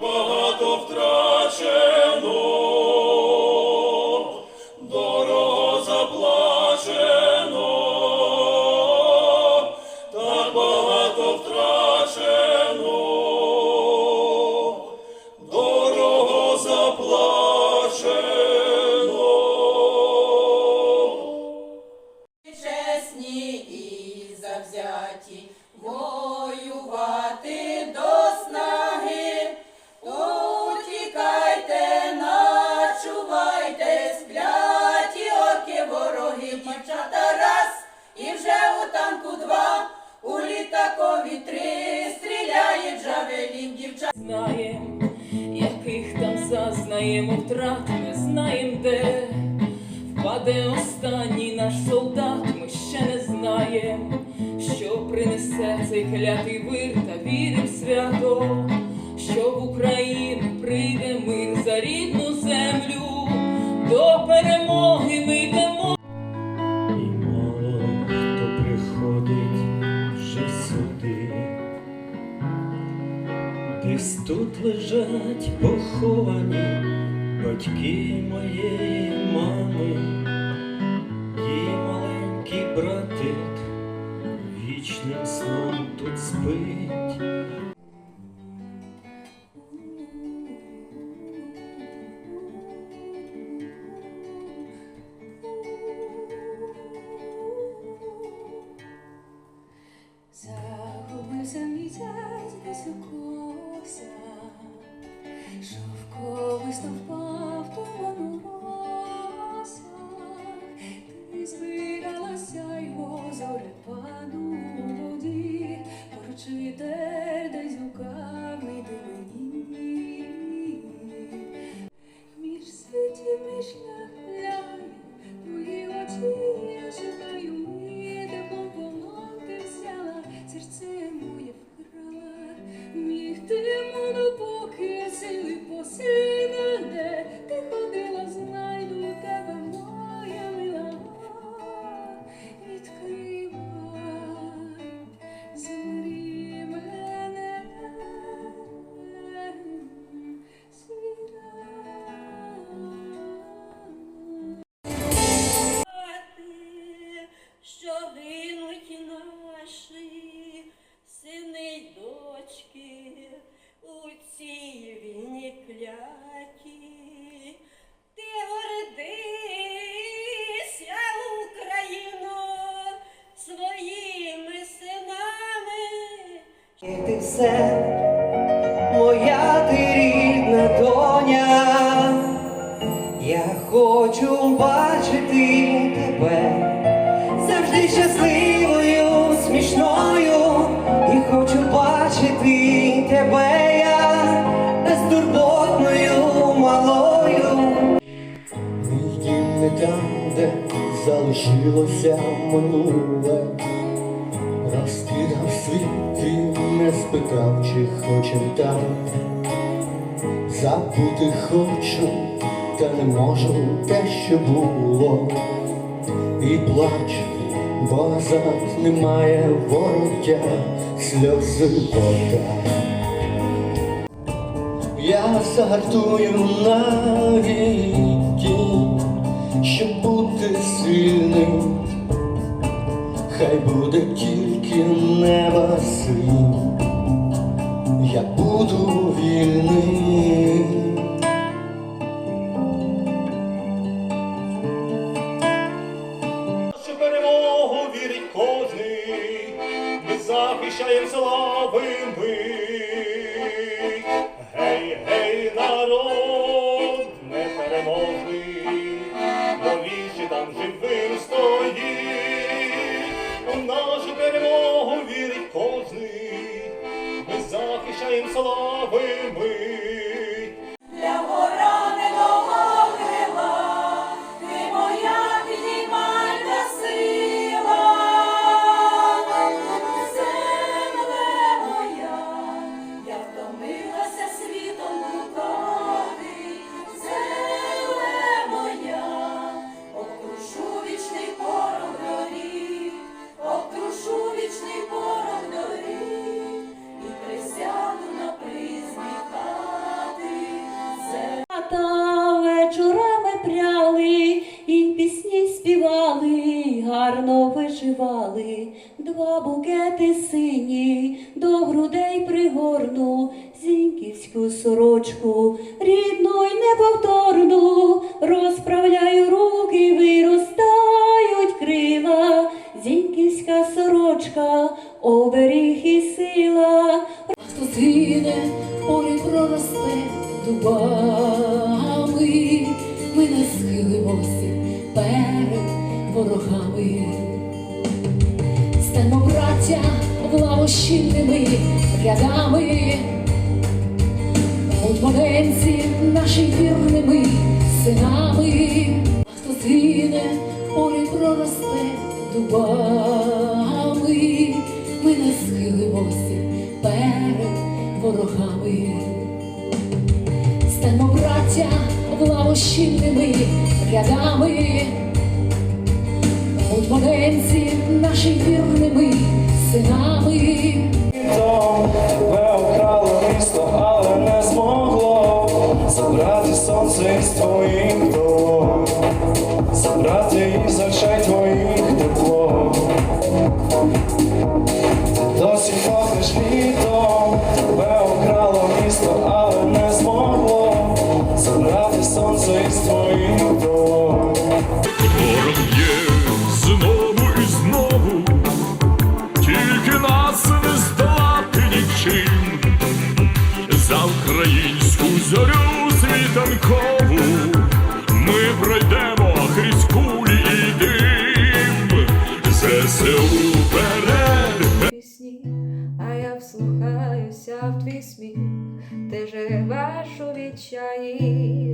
Багато втрачено, Зазнаємо втрат, не знаєм де впаде останній наш солдат, ми ще не знаєм, що принесе цей клятий вир, та вірим свято, що в Україну прийде мир за рідну землю, до перемоги ми йдемо. І мало хто приходить вже сюди, десь тут лежать поховані батьки моєї мами, її маленький братик вічним сном тут спить. Все, моя ти рідна доня, я хочу бачити тебе завжди щасливою, смішною, і хочу бачити тебе я безтурботною малою. Мій дім не там, де залишилося минуле. Спитав, чи хочем там. Забути хочу, та не можу те, що було. І плач, бо назад немає вороття, сльози вода. Я загартую навіки, щоб бути сильним. Хай буде тільки неба син, я буду вільний. Рідну й неповторну, розправляю руки, виростають крила, зіньківська сорочка, оберіг і сила. Хто згине, полі проросте дубами, ми не схилимося перед ворогами. Станемо браття влавощільними рядами, Мудмоненці наші вірними синами, хто згине, полі проросте дубами, ми не схилимося перед ворогами. Станемо браття влавощільними рядами, Мудмоненці наші вірними синами. swych twoich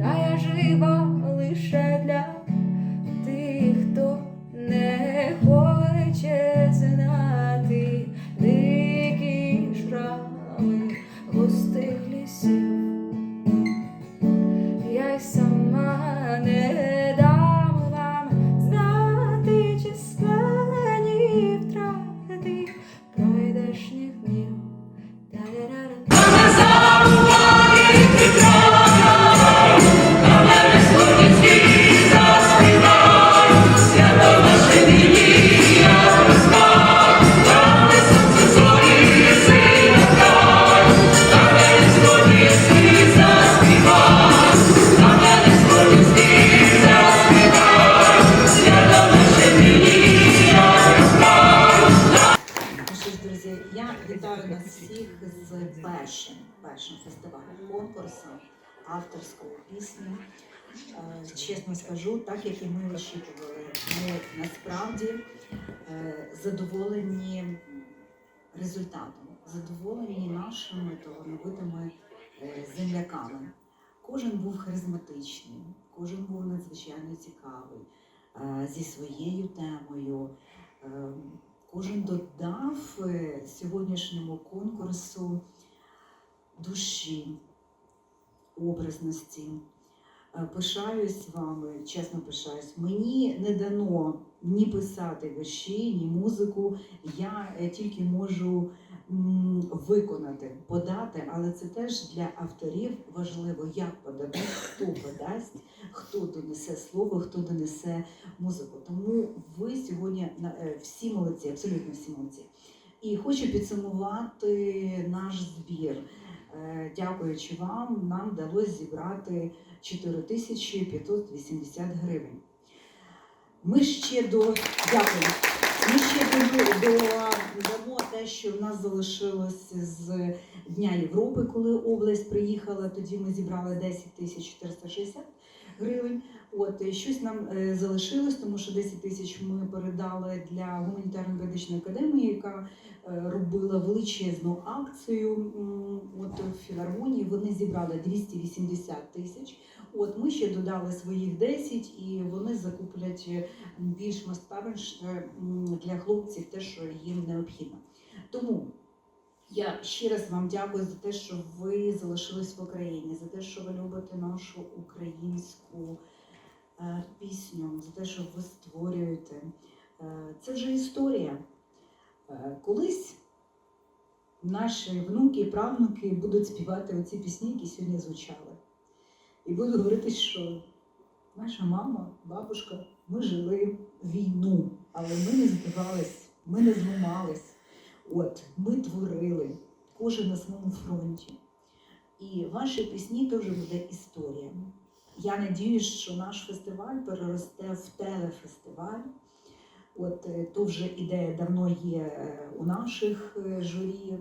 я жива лише для авторської пісні. Е, Чесно скажу, так як і ми очікували, ми насправді е, задоволені результатом, задоволені нашими талановитими е, земляками. Кожен був харизматичний, кожен був надзвичайно цікавий е, зі своєю темою. Е, Кожен додав е, сьогоднішньому конкурсу душі, образності. Е, Пишаюсь вами, чесно пишаюсь. Мені не дано ні писати вірші, ні музику. Я е, тільки можу виконати, подати, але це теж для авторів важливо, як подадуть, хто подасть, хто донесе слово, хто донесе музику. Тому ви сьогодні е, всі молодці, абсолютно всі молодці. І хочу підсумувати наш збір. Е, Дякуючи вам, нам вдалося зібрати 4580 гривень. Ми ще до дякую. Ми ще до, до те, що в нас залишилося з Дня Європи, коли область приїхала. Тоді ми зібрали 10 тисяч 460 гривень. От щось нам е, залишилось, тому що 10 тисяч ми передали для гуманітарно-медичної академії, яка е, робила величезну акцію. От в філармонії вони зібрали 280 тисяч. От ми ще додали своїх 10, і вони закуплять е, більш масштабніше для хлопців те, що їм необхідно. Тому я ще раз вам дякую за те, що ви залишились в Україні, за те, що ви любите нашу українську е, пісню, за те, що ви створюєте. Е, Це вже історія. Е, Колись наші внуки і правнуки будуть співати оці пісні, які сьогодні звучали. І будуть говорити, що наша мама, бабушка, ми жили війну, але ми не здавались, ми не зламались. От, ми творили. кожен на своєму фронті. І ваші пісні теж буде історія. Я надіюсь, що наш фестиваль переросте в телефестиваль. От е, то вже ідея давно є е, у наших е, журі,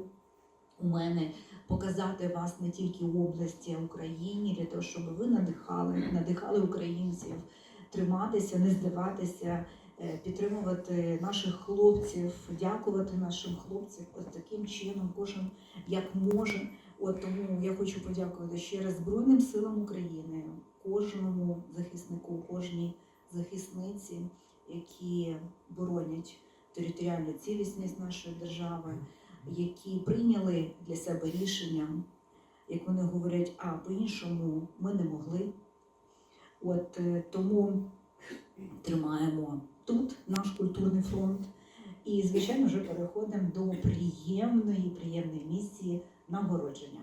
у мене показати вас не тільки в області, а Україні, для того, щоб ви надихали, надихали українців триматися, не здаватися, підтримувати наших хлопців, дякувати нашим хлопцям. От таким чином, кожен як може. От тому я хочу подякувати ще раз Збройним силам України, кожному захиснику, кожній захисниці, які боронять територіальну цілісність нашої держави, які прийняли для себе рішення, як вони говорять, а по-іншому ми не могли. От е, тому тримаємо тут наш культурний фронт. І, звичайно, вже переходимо до приємної, приємної місії нагородження.